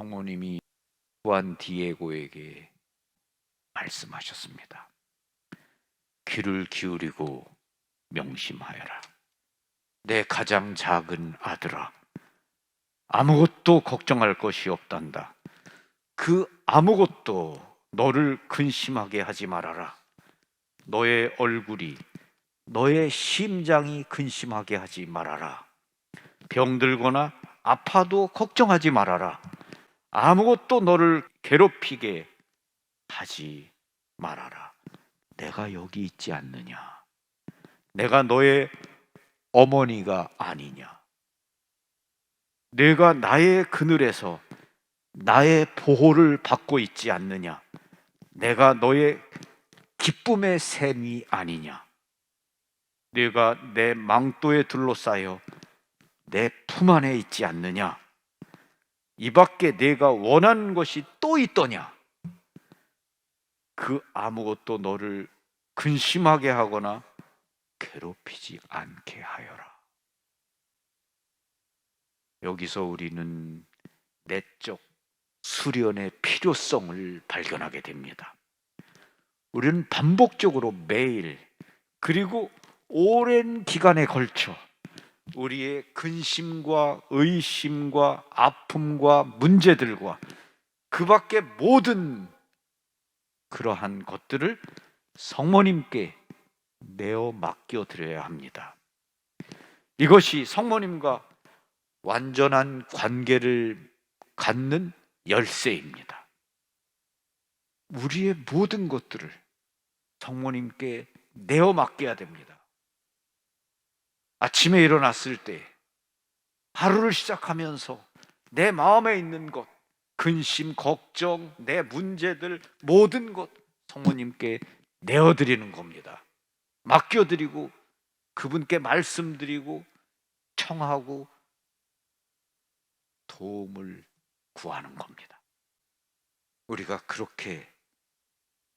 성모님이 후안 디에고에게 말씀하셨습니다. 귀를 기울이고 명심하여라. 내 가장 작은 아들아, 아무것도 걱정할 것이 없단다. 그 아무것도 너를 근심하게 하지 말아라. 너의 얼굴이, 너의 심장이 근심하게 하지 말아라. 병들거나 아파도 걱정하지 말아라. 아무것도 너를 괴롭히게 하지 말아라. 내가 여기 있지 않느냐? 내가 너의 어머니가 아니냐? 내가 나의 그늘에서 나의 보호를 받고 있지 않느냐? 내가 너의 기쁨의 샘이 아니냐? 내가 내 망토에 둘러싸여 내 품 안에 있지 않느냐? 이 밖에 내가 원하는 것이 또 있더냐? 그 아무것도 너를 근심하게 하거나 괴롭히지 않게 하여라. 여기서 우리는 내적 수련의 필요성을 발견하게 됩니다. 우리는 반복적으로 매일 그리고 오랜 기간에 걸쳐 우리의 근심과 의심과 아픔과 문제들과 그 밖의 모든 그러한 것들을 성모님께 내어 맡겨 드려야 합니다. 이것이 성모님과 완전한 관계를 갖는 열쇠입니다. 우리의 모든 것들을 성모님께 내어 맡겨야 됩니다. 아침에 일어났을 때 하루를 시작하면서 내 마음에 있는 것, 근심, 걱정, 내 문제들 모든 것 성모님께 내어드리는 겁니다. 맡겨드리고 그분께 말씀드리고 청하고 도움을 구하는 겁니다. 우리가 그렇게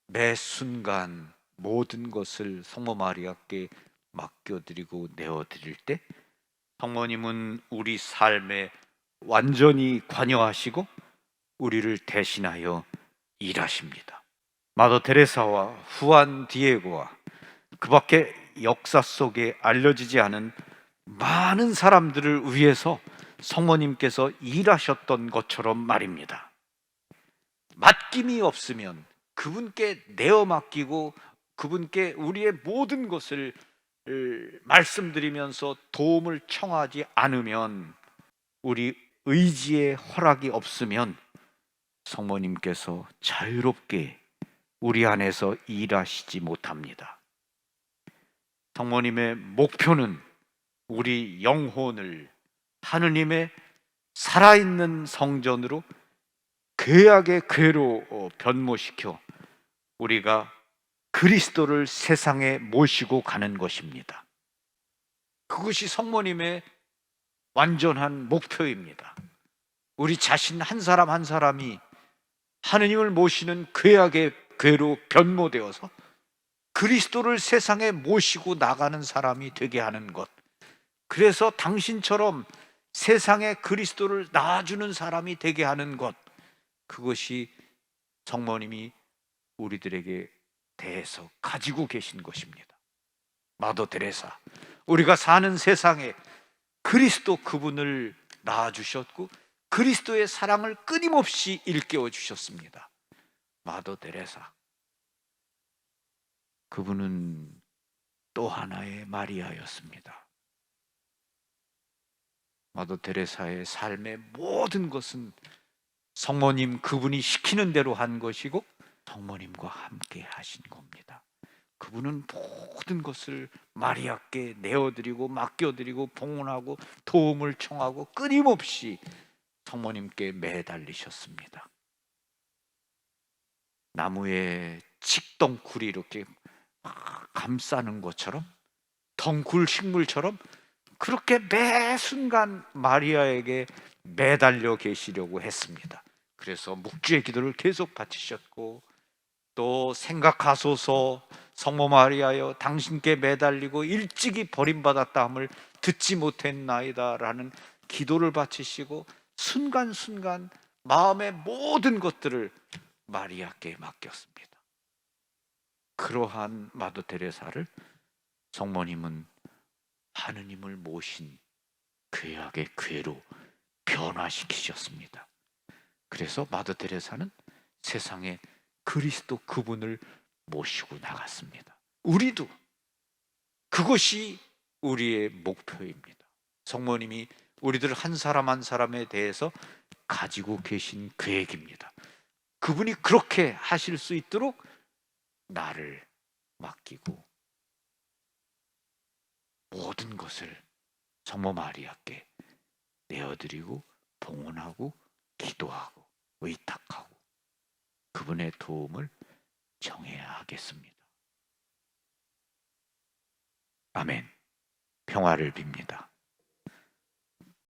매 순간 모든 것을 성모 마리아께 맡겨드리고 내어드릴 때 성모님은 우리 삶에 완전히 관여하시고 우리를 대신하여 일하십니다. 마더 테레사와 후안 디에고와 그 밖에 역사 속에 알려지지 않은 많은 사람들을 위해서 성모님께서 일하셨던 것처럼 말입니다. 맡김이 없으면 그분께 내어 맡기고 그분께 우리의 모든 것을 말씀드리면서 도움을 청하지 않으면 우리 의지의 허락이 없으면 성모님께서 자유롭게 우리 안에서 일하시지 못합니다. 성모님의 목표는 우리 영혼을 하느님의 살아있는 성전으로 괴악의 괴로 어, 변모시켜 우리가 그리스도를 세상에 모시고 가는 것입니다. 그것이 성모님의 완전한 목표입니다. 우리 자신 한 사람 한 사람이 하느님을 모시는 괴악의 괴로 변모되어서 그리스도를 세상에 모시고 나가는 사람이 되게 하는 것. 그래서 당신처럼 세상에 그리스도를 낳아주는 사람이 되게 하는 것. 그것이 성모님이 우리들에게 대해서 가지고 계신 것입니다. 마더 데레사. 우리가 사는 세상에 그리스도 그분을 낳아주셨고 그리스도의 사랑을 끊임없이 일깨워 주셨습니다. 마더 데레사. 그분은 또 하나의 마리아였습니다. 마더 데레사의 삶의 모든 것은 성모님 그분이 시키는 대로 한 것이고 성모님과 함께 하신 겁니다. 그분은 모든 것을 마리아께 내어드리고 맡겨드리고 봉헌하고 도움을 청하고 끊임없이 성모님께 매달리셨습니다. 나무에 칡덩쿨이 이렇게 막 감싸는 것처럼 덩굴 식물처럼 그렇게 매 순간 마리아에게 매달려 계시려고 했습니다. 그래서 묵주의 기도를 계속 바치셨고 또 생각하소서 성모 마리아여 당신께 매달리고 일찍이 버림받았다함을 듣지 못했나이다라는 기도를 바치시고 순간순간 마음의 모든 것들을 마리아께 맡겼습니다. 그러한 마더 테레사를 성모님은 하느님을 모신 괴악의 괴로 변화시키셨습니다. 그래서 마더 테레사는 세상에 그리스도 그분을 모시고 나갔습니다. 우리도 그것이 우리의 목표입니다. 성모님이 우리들 한 사람 한 사람에 대해서 가지고 계신 계획입니다. 그분이 그렇게 하실 수 있도록 나를 맡기고 모든 것을 성모 마리아께 내어드리고 봉헌하고 기도하고 의탁하고 그분의 도움을 정해야 하겠습니다. 아멘. 평화를 빕니다.